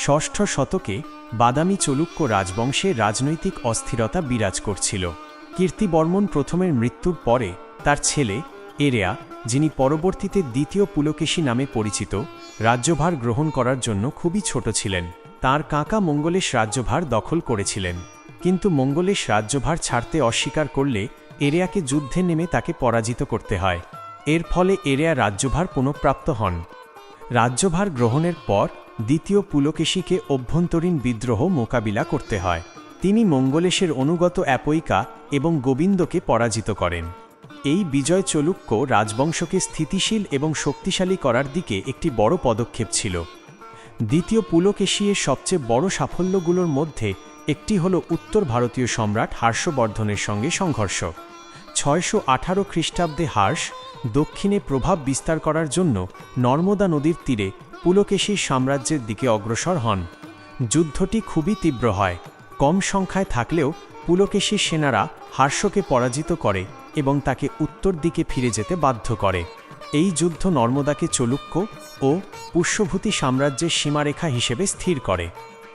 ষষ্ঠ শতকে বাদামি চলুক্য রাজবংশে রাজনৈতিক অস্থিরতা বিরাজ করছিল। কীর্তিবর্মন প্রথমের মৃত্যুর পরে তার ছেলে, এরেয়া, যিনি পরবর্তীতে দ্বিতীয় পুলকেশী নামে পরিচিত, রাজ্যভার গ্রহণ করার জন্য খুবই ছোট ছিলেন। তার কাকা মঙ্গলেশ রাজ্যভার দখল করেছিলেন। কিন্তু মঙ্গলেশ রাজ্যভার ছাড়তে অস্বীকার করলে এরিয়াকে যুদ্ধে নেমে তাকে পরাজিত করতে হয়। এর ফলে এরিয়া রাজ্যভার পুনঃপ্রাপ্ত হন। রাজ্যভার গ্রহণের পর দ্বিতীয় পুলকেশীকে অভ্যন্তরীণ বিদ্রোহ মোকাবিলা করতে হয়। তিনি মঙ্গলেশের অনুগত অ্যাপইকা এবং গোবিন্দকে পরাজিত করেন। এই বিজয় চলুক্য রাজবংশকে স্থিতিশীল এবং শক্তিশালী করার দিকে একটি বড় পদক্ষেপ ছিল। দ্বিতীয় পুলকেশীর সবচেয়ে বড় সাফল্যগুলোর মধ্যে একটি হল উত্তর ভারতীয় সম্রাট হর্ষবর্ধনের সঙ্গে সংঘর্ষ। ছয়শো আঠারো খ্রিস্টাব্দে হার্ষ দক্ষিণে প্রভাব বিস্তার করার জন্য নর্মদা নদীর তীরে পুলকেশীর সাম্রাজ্যের দিকে অগ্রসর হন। যুদ্ধটি খুবই তীব্র হয়। কম সংখ্যায় থাকলেও পুলকেশীর সেনারা হার্ষকে পরাজিত করে এবং তাকে উত্তর দিকে ফিরে যেতে বাধ্য করে। এই যুদ্ধ নর্মদাকে চলুক্য ও পুষ্যভূতি সাম্রাজ্যের সীমারেখা হিসেবে স্থির করে।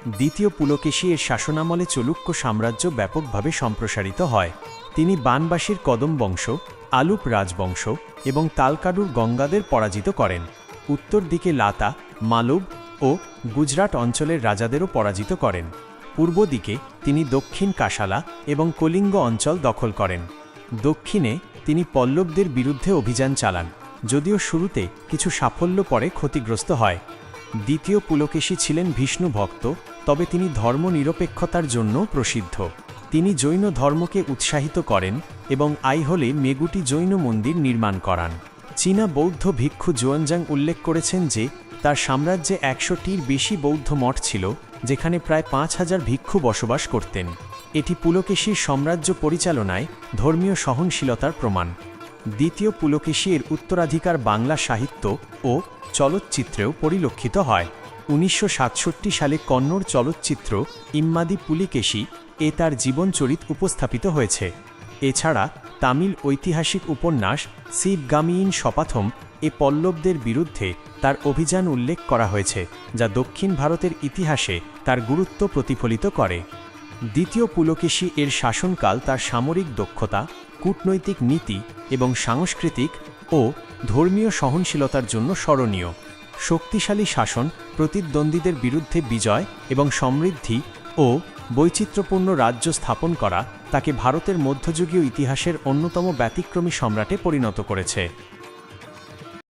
দ্বিতীয় পুলকেশী এর শাসনামলে চলুক্য সাম্রাজ্য ব্যাপকভাবে সম্প্রসারিত হয়। তিনি বানবাসীর কদম বংশ, আলুপ রাজবংশ এবং তালকাডুর গঙ্গাদের পরাজিত করেন। উত্তর দিকে লাতা, মালব ও গুজরাট অঞ্চলের রাজাদেরও পরাজিত করেন। পূর্ব দিকে তিনি দক্ষিণ কাশালা এবং কলিঙ্গ অঞ্চল দখল করেন। দক্ষিণে তিনি পল্লবদের বিরুদ্ধে অভিযান চালান, যদিও শুরুতে কিছু সাফল্য পরে ক্ষতিগ্রস্ত হয়। দ্বিতীয় পুলকেশী ছিলেন বিষ্ণু ভক্ত, তবে তিনি ধর্মনিরপেক্ষতার জন্য প্রসিদ্ধ। তিনি জৈন ধর্মকে উৎসাহিত করেন এবং আইহলে মেগুটি জৈন মন্দির নির্মাণ করান। চীনা বৌদ্ধ ভিক্ষু জুয়ানজাং উল্লেখ করেছেন যে, তার সাম্রাজ্যে একশোটির বেশি বৌদ্ধ মঠ ছিল, যেখানে প্রায় পাঁচ হাজার ভিক্ষু বসবাস করতেন। এটি পুলকেশীর সাম্রাজ্য পরিচালনায় ধর্মীয় সহনশীলতার প্রমাণ। দ্বিতীয় পুলকেশী এর উত্তরাধিকার বাংলা সাহিত্য ও চলচ্চিত্রেও পরিলক্ষিত হয়। উনিশশো সাতষট্টি সালে কন্নড় চলচ্চিত্র ইম্মাদি পুলিকেশী এ তার জীবনচরিত উপস্থাপিত হয়েছে। এছাড়া তামিল ঐতিহাসিক উপন্যাস শিবগামিইন শপাথম এ পল্লবদের বিরুদ্ধে তার অভিযান উল্লেখ করা হয়েছে, যা দক্ষিণ ভারতের ইতিহাসে তার গুরুত্ব প্রতিফলিত করে। দ্বিতীয় পুলকেশী এর শাসনকাল তার সামরিক দক্ষতা, কূটনৈতিক নীতি এবং সাংস্কৃতিক ও ধর্মীয় সহনশীলতার জন্য স্মরণীয়। শক্তিশালী শাসন, প্রতিদ্বন্দ্বীদের বিরুদ্ধে বিজয় এবং সমৃদ্ধি ও বৈচিত্র্যপূর্ণ রাজ্য স্থাপন করা তাকে ভারতের মধ্যযুগীয় ইতিহাসের অন্যতম ব্যতিক্রমী সম্রাটে পরিণত করেছে।